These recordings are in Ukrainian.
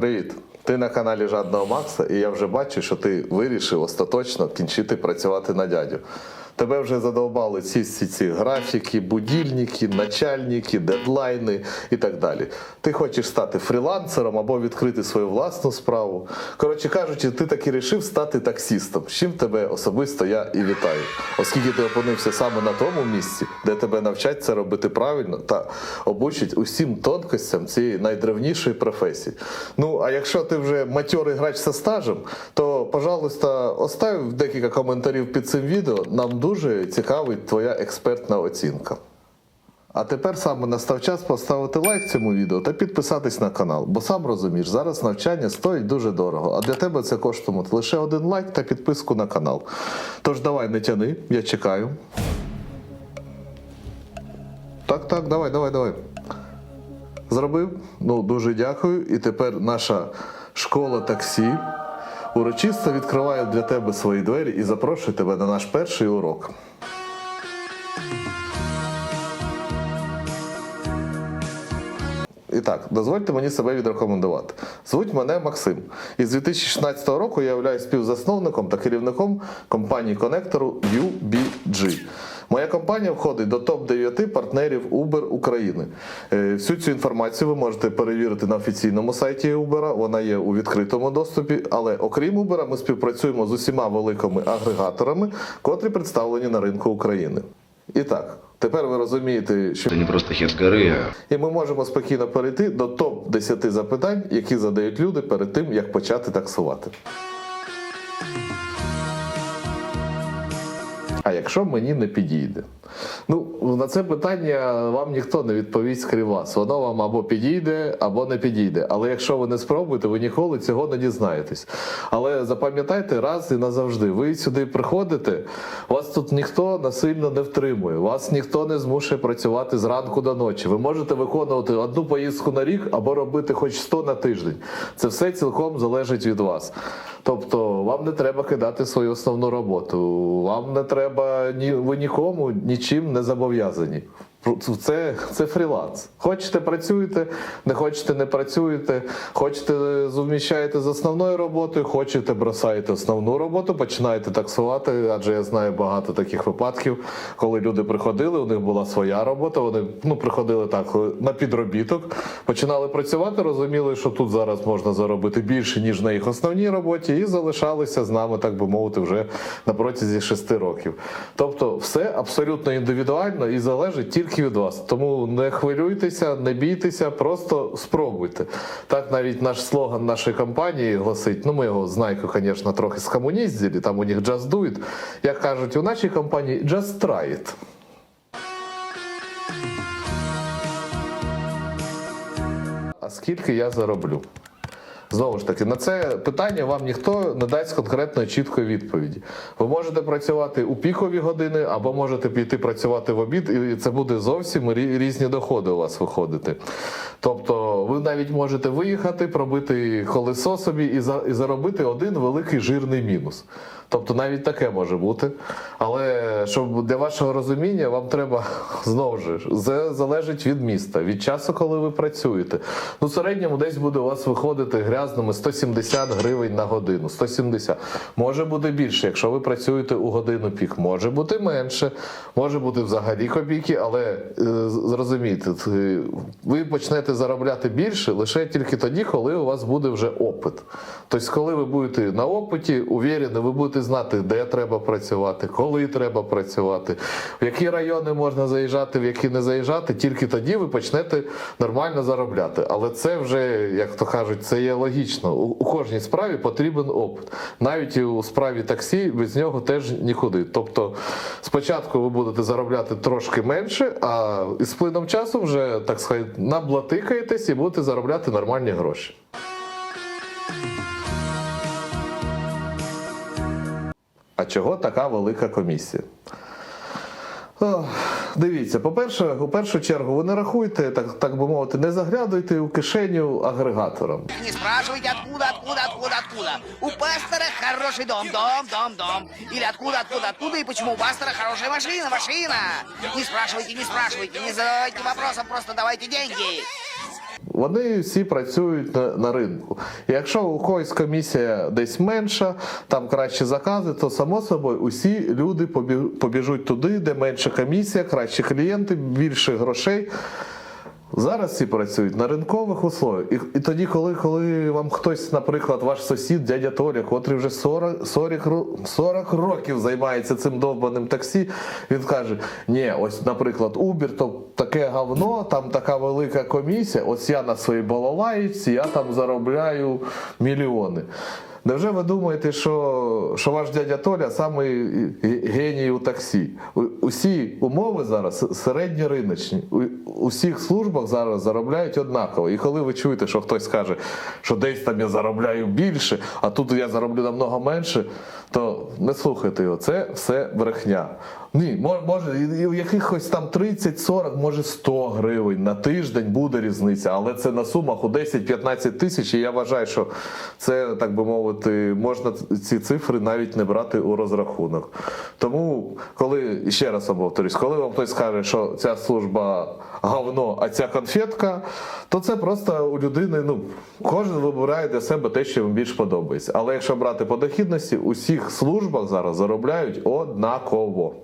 Привіт! Ти на каналі Жадного Макса, і я вже бачу, що ти вирішив остаточно кінчити працювати на дядю. Тебе вже задовбали ці, ці, ці графіки, будильники, начальники, дедлайни і так далі. Ти хочеш стати фрілансером або відкрити свою власну справу. Коротше кажучи, ти таки рішив стати таксістом. З чим тебе особисто я і вітаю. Оскільки ти опинився саме на тому місці, де тебе навчать це робити правильно та обучать усім тонкостям цієї найдревнішої професії. Ну, а якщо ти вже матьорий грач зі стажем, то, пожалуйста, остав декілька коментарів під цим відео. Нам дуже цікавить твоя експертна оцінка. А тепер саме настав час поставити лайк цьому відео та підписатись на канал, бо сам розумієш, зараз навчання стоїть дуже дорого, а для тебе це коштує лише один лайк та підписку на канал. Тож давай не тяни, я чекаю. Так, так, давай, давай, давай. Зробив? Ну, дуже дякую. І тепер наша школа таксі урочисто відкриває для тебе свої двері і запрошує тебе на наш перший урок. І так, дозвольте мені себе відрекомендувати. Звуть мене Максим. І з 2016 року я являюсь співзасновником та керівником компанії конектору UBG. Моя компанія входить до топ-9 партнерів Uber України. Е, Всю цю інформацію ви можете перевірити на офіційному сайті Uber, вона є у відкритому доступі. Але окрім Uber, ми співпрацюємо з усіма великими агрегаторами, котрі представлені на ринку України. І так, тепер ви розумієте, що Это не просто хер с горы, а і ми можемо спокійно перейти до топ 10 запитань, які задають люди перед тим, як почати таксувати. А якщо мені не підійде? Ну, на це питання вам ніхто не відповість крім вас. Воно вам або підійде, або не підійде. Але якщо ви не спробуєте, ви ніколи цього не дізнаєтесь. Але запам'ятайте раз і назавжди. Ви сюди приходите, вас тут ніхто насильно не втримує, вас ніхто не змушує працювати зранку до ночі. Ви можете виконувати одну поїздку на рік або робити хоч 100 на тиждень. Це все цілком залежить від вас. Тобто вам не треба кидати свою основну роботу. Вам не треба ні ви нікому нічим не зобов'язані. Це, це фріланс. Хочете працюєте, не хочете не працюєте, хочете зуміщаєте з основною роботою, хочете бросаєте основну роботу, починаєте таксувати. Адже я знаю багато таких випадків, коли люди приходили, у них була своя робота. Вони ну приходили так на підробіток, починали працювати, розуміли, що тут зараз можна заробити більше ніж на їх основній роботі, і залишалися з нами, так би мовити, вже на протязі шести років. Тобто, все абсолютно індивідуально і залежить тільки від вас. Тому не хвилюйтеся, не бійтеся, просто спробуйте. Так навіть наш слоган нашої компанії гласить: ну ми його знайку, звісно, трохи скомуніздили, там у них just do it. Як кажуть, у нашій компанії just try it. А скільки я зароблю? Знову ж таки, на це питання вам ніхто не дасть конкретної чіткої відповіді. Ви можете працювати у пікові години, або можете піти працювати в обід, і це буде зовсім різні доходи у вас виходити. Тобто, ви навіть можете виїхати, пробити колесо собі і заробити один великий жирний мінус. Тобто навіть таке може бути. Але щоб для вашого розуміння, вам треба знову ж залежить від міста, від часу, коли ви працюєте. Ну, в середньому десь буде у вас виходити грязними 170 гривень на годину. 170. Може бути більше, якщо ви працюєте у годину пік. Може бути менше, може бути взагалі копійки, але е, зрозумійте, ви почнете заробляти більше лише тільки тоді, коли у вас буде вже опит. Тобто, коли ви будете на опиті, увірені, ви будете знати, де треба працювати, коли треба працювати, в які райони можна заїжджати, в які не заїжджати, тільки тоді ви почнете нормально заробляти. Але це вже, як то кажуть, це є логічно. У, кожній справі потрібен опит. Навіть у справі таксі без нього теж нікуди. Тобто, спочатку ви будете заробляти трошки менше, а із плином часу вже так сказати, наблатикаєтесь і будете заробляти нормальні гроші. Чого така велика комісія? Дивіться, по-перше, у першу чергу, ви не рахуйте, так, так би мовити, не заглядуйте у кишеню агрегаторам. Не спрашивайте откуда, откуда, откуда, откуда. У пастора хороший дом, дом, дом, дом. Или откуда, откуда, откуда и почему у пастора хорошая машина, машина. Не спрашивайте, не спрашивайте, не задавайте вопросов, просто давайте деньги. Вони всі працюють на, на ринку. І якщо у когось комісія десь менша, там кращі закази, то само собою усі люди побі- побіжуть туди, де менша комісія, кращі клієнти, більше грошей. Зараз всі працюють на ринкових условиях. І, і тоді, коли, коли вам хтось, наприклад, ваш сусід, дядя Толя, котрий вже 40, 40, 40 років займається цим довбаним таксі, він каже: ні, ось, наприклад, Uber, то таке говно, там така велика комісія, ось я на своїй балалаїці, я там заробляю мільйони. Невже ви думаєте, що, що ваш дядя Толя самий геній у таксі? Усі умови зараз середньориночні. У всіх службах зараз заробляють однаково. І коли ви чуєте, що хтось каже, що десь там я заробляю більше, а тут я зароблю намного менше, то не слухайте його. Це все брехня. Ні, може, і у якихось там 30-40, може 100 гривень на тиждень буде різниця, але це на сумах у 10-15 тисяч. І я вважаю, що це, так би мовити, можна ці цифри навіть не брати у розрахунок. Тому, коли ще раз повторюсь, коли вам хтось скаже, що ця служба говно, а ця конфетка, то це просто у людини. Ну кожен вибирає для себе те, що йому більш подобається. Але якщо брати по дохідності, у всіх службах зараз заробляють однаково.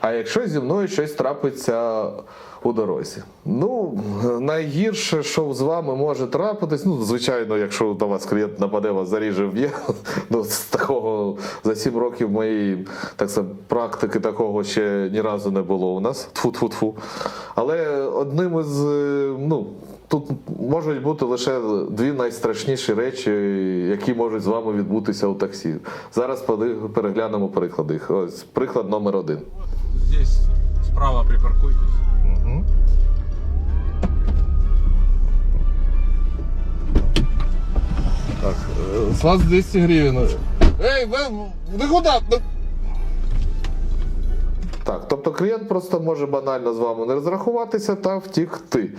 А якщо зі мною щось трапиться у дорозі? Ну, найгірше, що з вами може трапитись, ну, звичайно, якщо на вас клієнт нападе, вас заріже вб'є. Ну, з такого за сім років моєї так сказати, практики такого ще ні разу не було у нас. Тфу-тфу-тфу. Але одним із, е, ну. Тут можуть бути лише дві найстрашніші речі, які можуть з вами відбутися у таксі. Зараз переглянемо приклади. Ось приклад номер один. Здесь справа припаркуйтесь. Так, е, з вас 200 гривень. Ей, ви, ви куди? Так, тобто клієнт просто може банально з вами не розрахуватися та втікти.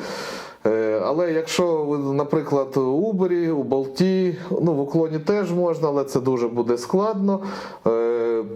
Е, Але якщо ви, наприклад, у Uber, у Болті, ну в уклоні теж можна, але це дуже буде складно.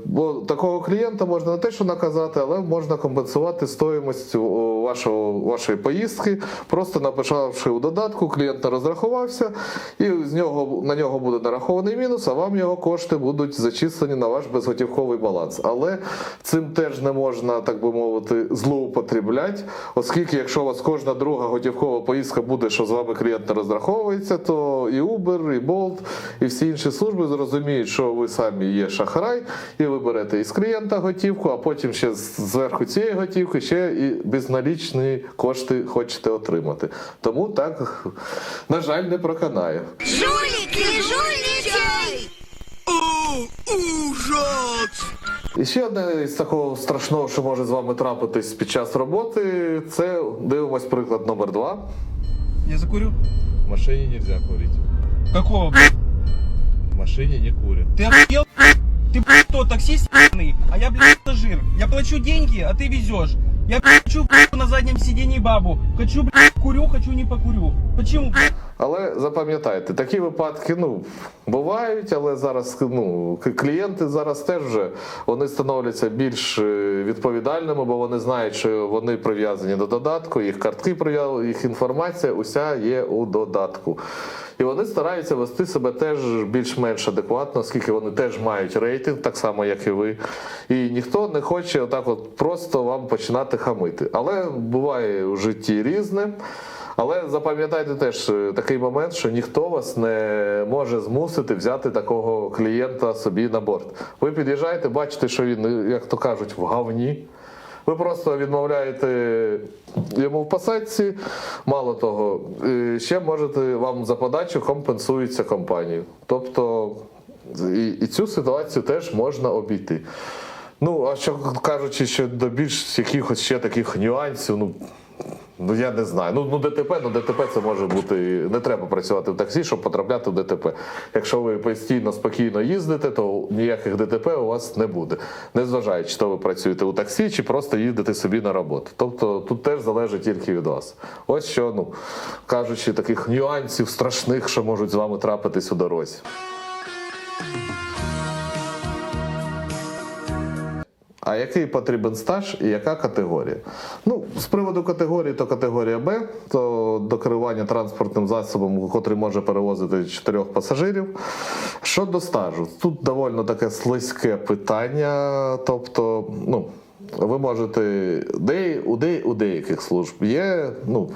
Бо такого клієнта можна не те, що наказати, але можна компенсувати стоїмость вашого, вашої поїздки, просто написавши у додатку, клієнт розрахувався, і з нього, на нього буде нарахований мінус, а вам його кошти будуть зачислені на ваш безготівковий баланс. Але цим теж не можна, так би мовити, злоупотрібляти, оскільки якщо у вас кожна друга готівкова поїздка буде, що з вами клієнт не розраховується, то і Uber, і Bolt, і всі інші служби зрозуміють, що ви самі є шахрай, і ви берете із клієнта готівку, а потім ще зверху цієї готівки ще і безналічні кошти хочете отримати. Тому так, на жаль, не проканає. Жулики, жульничай! І ще одне з такого страшного, що може з вами трапитись під час роботи, це дивимось приклад номер два. Я закурю? В машине нельзя курить. Какого. В машине не курят. Ты охуел? Ты, блядь, кто, таксист ебаный? А я, блядь, пассажир. Я плачу деньги, а ты везешь. Я блядь, хочу блядь, на заднем сиденье бабу. Хочу, блядь, курю, хочу не покурю. Почему, блядь? Але запам'ятайте, такі випадки ну, бувають, але зараз ну, клієнти зараз теж вже вони становляться більш е, відповідальними, бо вони знають, що вони прив'язані до додатку, їх картки прив'язані, їх інформація уся є у додатку. І вони стараються вести себе теж більш-менш адекватно, оскільки вони теж мають рейтинг, так само як і ви. І ніхто не хоче отак от просто вам починати хамити. Але буває у житті різне. Але запам'ятайте теж е, такий момент, що ніхто вас не може змусити взяти такого клієнта собі на борт. Ви під'їжджаєте, бачите, що він, як то кажуть, в говні. Ви просто відмовляєте йому в посадці. Мало того, е, ще можете вам за подачу компенсується компанію. Тобто і, і цю ситуацію теж можна обійти. Ну, а що кажучи, що до більш якихось ще таких нюансів, ну. Ну я не знаю. Ну, ну ДТП, ну ДТП це може бути. Не треба працювати в таксі, щоб потрапляти в ДТП. Якщо ви постійно спокійно їздите, то ніяких ДТП у вас не буде. Незважаючи, то ви працюєте у таксі чи просто їдете собі на роботу. Тобто тут теж залежить тільки від вас. Ось що, ну кажучи, таких нюансів страшних, що можуть з вами трапитись у дорозі. А який потрібен стаж і яка категорія? Ну, з приводу категорії, то категорія Б, то до керування транспортним засобом, котрий може перевозити чотирьох пасажирів. Щодо стажу, тут доволі таке слизьке питання. Тобто, ну, ви можете де, у, де, у деяких служб є ну,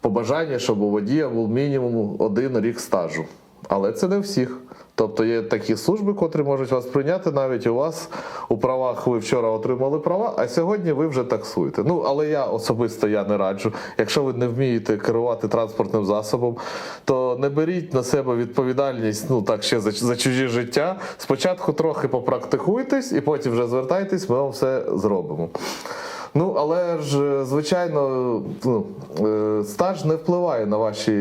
побажання, щоб у водія був мінімум один рік стажу. Але це не всіх. Тобто є такі служби, котрі можуть вас прийняти. Навіть у вас у правах ви вчора отримали права, а сьогодні ви вже таксуєте. Ну але я особисто я не раджу. Якщо ви не вмієте керувати транспортним засобом, то не беріть на себе відповідальність, ну так ще за, за чужі життя. Спочатку трохи попрактикуйтесь, і потім вже звертайтесь, ми вам все зробимо. Ну, але ж, звичайно, ну, е, стаж не впливає на ваші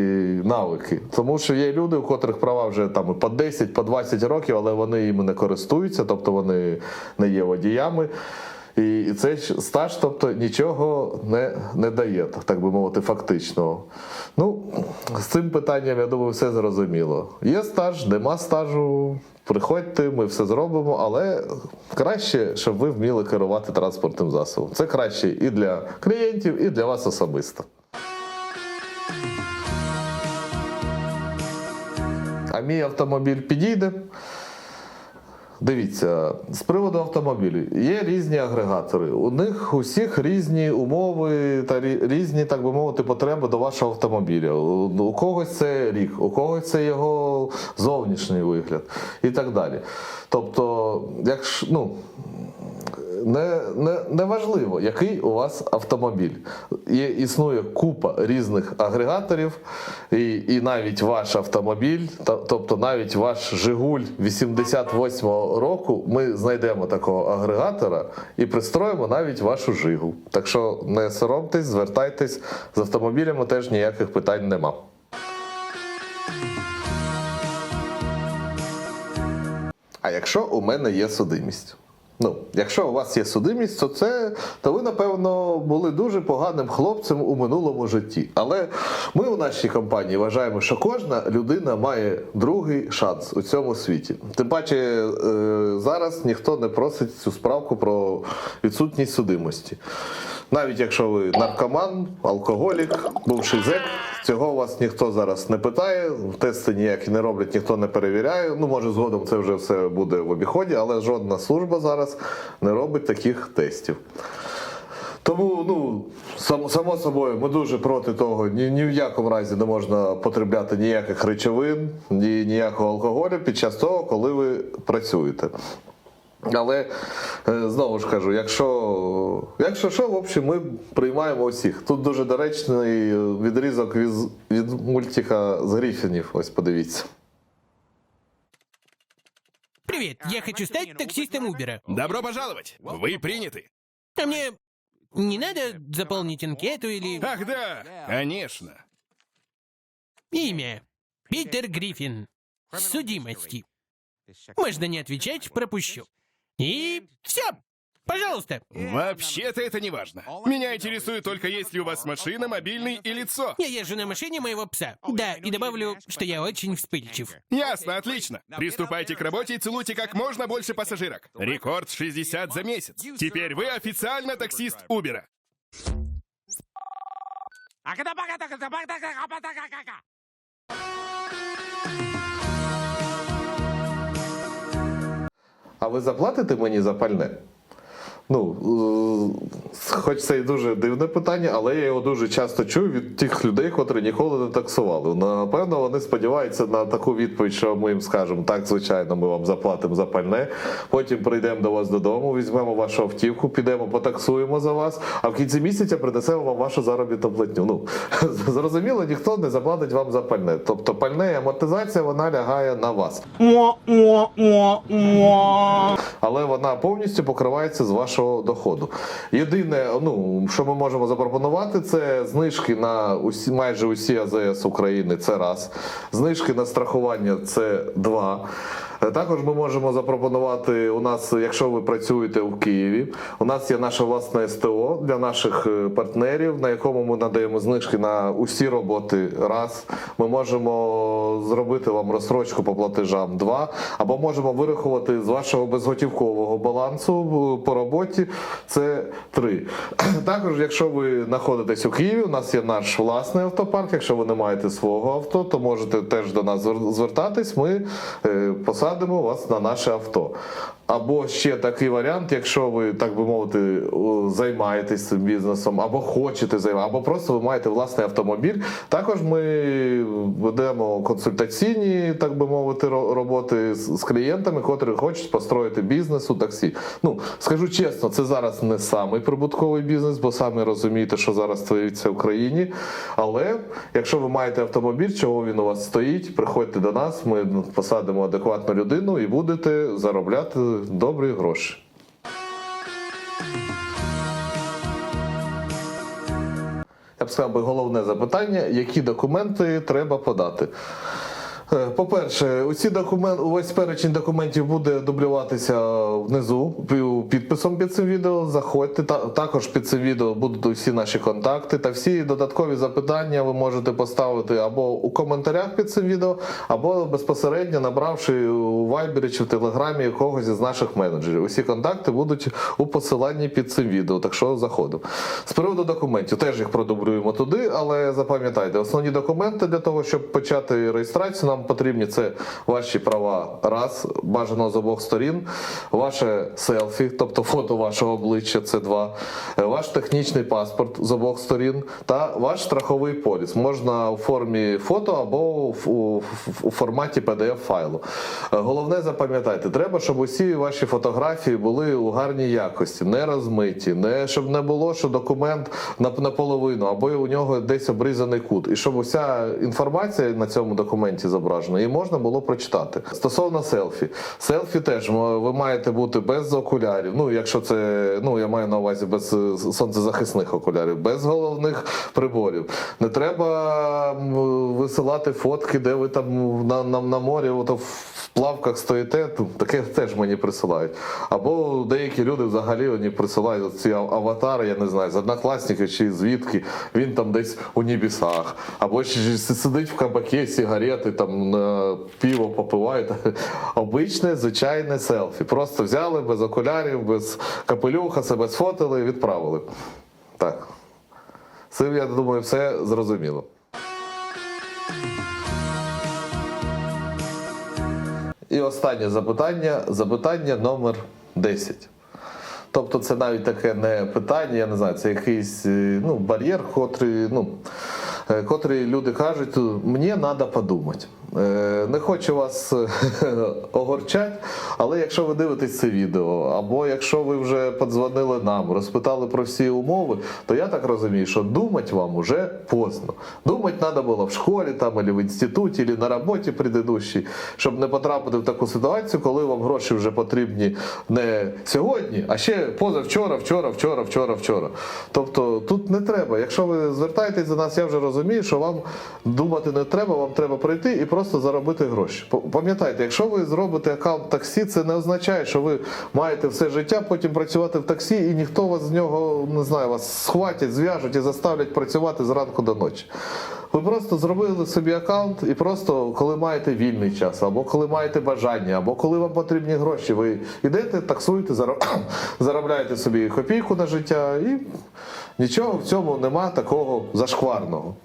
навики. Тому що є люди, у котрих права вже там по 10, по 20 років, але вони їм не користуються, тобто вони не є водіями. І цей стаж, тобто, нічого не, не дає, так би мовити, фактично. Ну, з цим питанням, я думаю, все зрозуміло. Є стаж, нема стажу. Приходьте, ми все зробимо, але краще, щоб ви вміли керувати транспортним засобом. Це краще і для клієнтів, і для вас особисто. А мій автомобіль підійде. Дивіться, з приводу автомобілів є різні агрегатори. У них усіх різні умови та різні, так би мовити, потреби до вашого автомобіля. У, когось це рік, у когось це його зовнішній вигляд і так далі. Тобто, якщо ну. Не, не, не важливо, який у вас автомобіль. Є, існує купа різних агрегаторів, і, і навіть ваш автомобіль, тобто навіть ваш Жигуль 88-го року, ми знайдемо такого агрегатора і пристроїмо навіть вашу Жигу. Так що не соромтесь, звертайтесь з автомобілями, теж ніяких питань нема. А якщо у мене є судимість? Ну, якщо у вас є судимість, то це то ви, напевно, були дуже поганим хлопцем у минулому житті. Але ми у нашій компанії вважаємо, що кожна людина має другий шанс у цьому світі. Тим паче е, зараз ніхто не просить цю справку про відсутність судимості. Навіть якщо ви наркоман, алкоголік, бувший зек, цього у вас ніхто зараз не питає, тести ніякі не роблять, ніхто не перевіряє. Ну, може, згодом це вже все буде в обіході, але жодна служба зараз не робить таких тестів. Тому, ну, само, само собою, ми дуже проти того, ні, ні в якому разі не можна потребляти ніяких речовин, ні, ніякого алкоголю під час того, коли ви працюєте. Але е, знову ж кажу, якщо, якщо що, в общем, ми приймаємо усіх. Тут дуже доречний відрізок від, від мультика з Гріфінів. Ось подивіться. Привет, я хочу стать таксистом Убера. Добро пожаловать! Вы приняты. А мне не надо заполнить анкету или Ах да, конечно. имя? Питер Гриффин. Судимости. Можно не отвечать, пропущу. И все. Пожалуйста. Вообще-то это не важно. Меня интересует только, есть ли у вас машина, мобильный и лицо. Я езжу на машине моего пса. Да, и добавлю, что я очень вспыльчив. Ясно, отлично. Приступайте к работе и целуйте как можно больше пассажирок. Рекорд 60 за месяц. Теперь вы официально таксист Убера. А ви заплатите мені за пальне? Ну, е, хоч це і дуже дивне питання, але я його дуже часто чую від тих людей, котрі ніколи не таксували. Напевно, вони сподіваються на таку відповідь, що ми їм скажемо, так, звичайно, ми вам заплатимо за пальне. Потім прийдемо до вас додому, візьмемо вашу автівку, підемо, потаксуємо за вас, а в кінці місяця принесемо вам вашу заробітну платню. Ну, зрозуміло, ніхто не заплатить вам за пальне. Тобто пальне і амортизація вона лягає на вас. але вона повністю покривається з вашого доходу. Єдине, ну що ми можемо запропонувати, це знижки на усі майже усі АЗС України. Це раз, знижки на страхування це два. Е, Також ми можемо запропонувати у нас, якщо ви працюєте у Києві, у нас є наше власне СТО для наших е, партнерів, на якому ми надаємо знижки на усі роботи. Раз ми можемо зробити вам розстрочку по платежам. Два або можемо вирахувати з вашого безготівкового балансу е, по роботі. Це три. Також, якщо ви знаходитесь у Києві, у нас є наш власний автопарк. Якщо ви не маєте свого авто, то можете теж до нас звертатись. Ми е, посадимо вас на наше авто. Або ще такий варіант, якщо ви, так би мовити, займаєтесь цим бізнесом, або хочете займатися, або просто ви маєте власний автомобіль. Також ми ведемо консультаційні, так би мовити, роботи з клієнтами, котрі хочуть построїти бізнес у таксі. Ну скажу чесно, це зараз не самий прибутковий бізнес, бо самі розумієте, що зараз твориться в країні. Але якщо ви маєте автомобіль, чого він у вас стоїть, приходьте до нас, ми посадимо адекватну людину і будете заробляти добрі гроші. Я б сказав би головне запитання, які документи треба подати. Е, По-перше, усі документи, увесь перечень документів буде дублюватися внизу підписом під цим відео. Заходьте. Та- також під цим відео будуть усі наші контакти та всі додаткові запитання ви можете поставити або у коментарях під цим відео, або безпосередньо набравши у Вайбері чи в Телеграмі когось із наших менеджерів. Усі контакти будуть у посиланні під цим відео, так що заходимо. З приводу документів теж їх продублюємо туди, але запам'ятайте, основні документи для того, щоб почати реєстрацію, нам потрібні це ваші права. Раз, бажано з обох сторін, ваше селфі, тобто фото вашого обличчя, це два, е, ваш технічний паспорт з обох сторін та ваш страховий поліс. Можна у формі фото або у, форматі PDF файлу. Е, Головне запам'ятайте, треба, щоб усі ваші фотографії були у гарній якості, не розмиті, не щоб не було, що документ наполовину, або у нього десь обрізаний кут, і щоб уся інформація на цьому документі зображена, і можна було прочитати. Стосовно селфі, селфі теж ви маєте бути без окулярів. Ну, якщо це ну я маю на увазі без е, сонцезахисних окулярів, без головних приборів. Не треба висилати фотки, де ви там на, на, на морі, ото в плавках стоїте. Таке теж мені присилають. Або деякі люди взагалі вони присилають ці аватари, я не знаю, з однокласників чи звідки. Він там десь у небесах. Або сидить в кабакі, сигарети, там на пиво попиває. Обичне, звичайне селфі. Просто взяли без окулярів, без капелюха, себе сфотили і відправили. Так. Це, я думаю, все зрозуміло. І останнє запитання. Запитання номер 10. Тобто це навіть таке не питання, я не знаю, це якийсь е, ну, бар'єр, котрий, ну, е, котрий люди кажуть, мені треба подумати. Е, Не хочу вас е, огорчати, але якщо ви дивитесь це відео, або якщо ви вже подзвонили нам, розпитали про всі умови, то я так розумію, що думати вам уже поздно. Думати треба було в школі, там, або в інституті, або на роботі предыдущій, щоб не потрапити в таку ситуацію, коли вам гроші вже потрібні не сьогодні, а ще позавчора, вчора, вчора, вчора, вчора. Тобто тут не треба. Якщо ви звертаєтесь до нас, я вже розумію, що вам думати не треба, вам треба прийти і просто заробити гроші. Пам'ятайте, якщо ви зробите аккаунт таксі, це не означає, що ви маєте все життя потім працювати в таксі, і ніхто вас з нього не знаю, вас схватять, зв'яжуть і заставлять працювати зранку до ночі. Ви просто зробили собі аккаунт і просто коли маєте вільний час, або коли маєте бажання, або коли вам потрібні гроші, ви йдете, таксуєте, зароб- заробляєте собі копійку на життя і нічого в цьому нема такого зашкварного.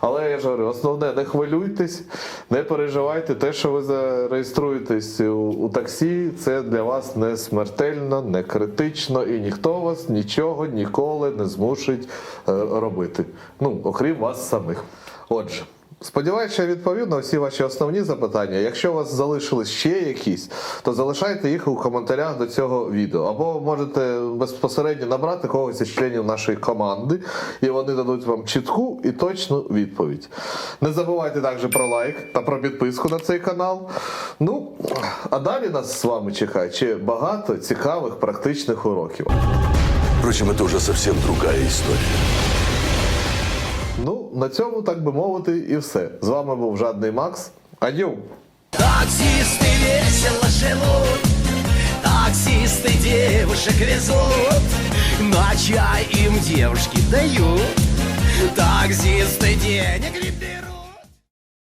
Але я ж говорю, основне, не хвилюйтесь, не переживайте. Те, що ви зареєструєтесь у, у таксі, це для вас не смертельно, не критично, і ніхто вас нічого ніколи не змушить е, робити. Ну, окрім вас самих. Отже. Сподіваюся, я відповів на всі ваші основні запитання. Якщо у вас залишились ще якісь, то залишайте їх у коментарях до цього відео. Або можете безпосередньо набрати когось із членів нашої команди, і вони дадуть вам чітку і точну відповідь. Не забувайте також про лайк та про підписку на цей канал. Ну, а далі нас з вами чекає ще багато цікавих практичних уроків. Впрочем, это уже совсем другая история Ну, на цьому, так би мовити, і все. З вами був Жадний Макс. Адю! Таксисты вечер весело живут Таксисты девушек везут На чай им девушки дают Таксисты денег не берут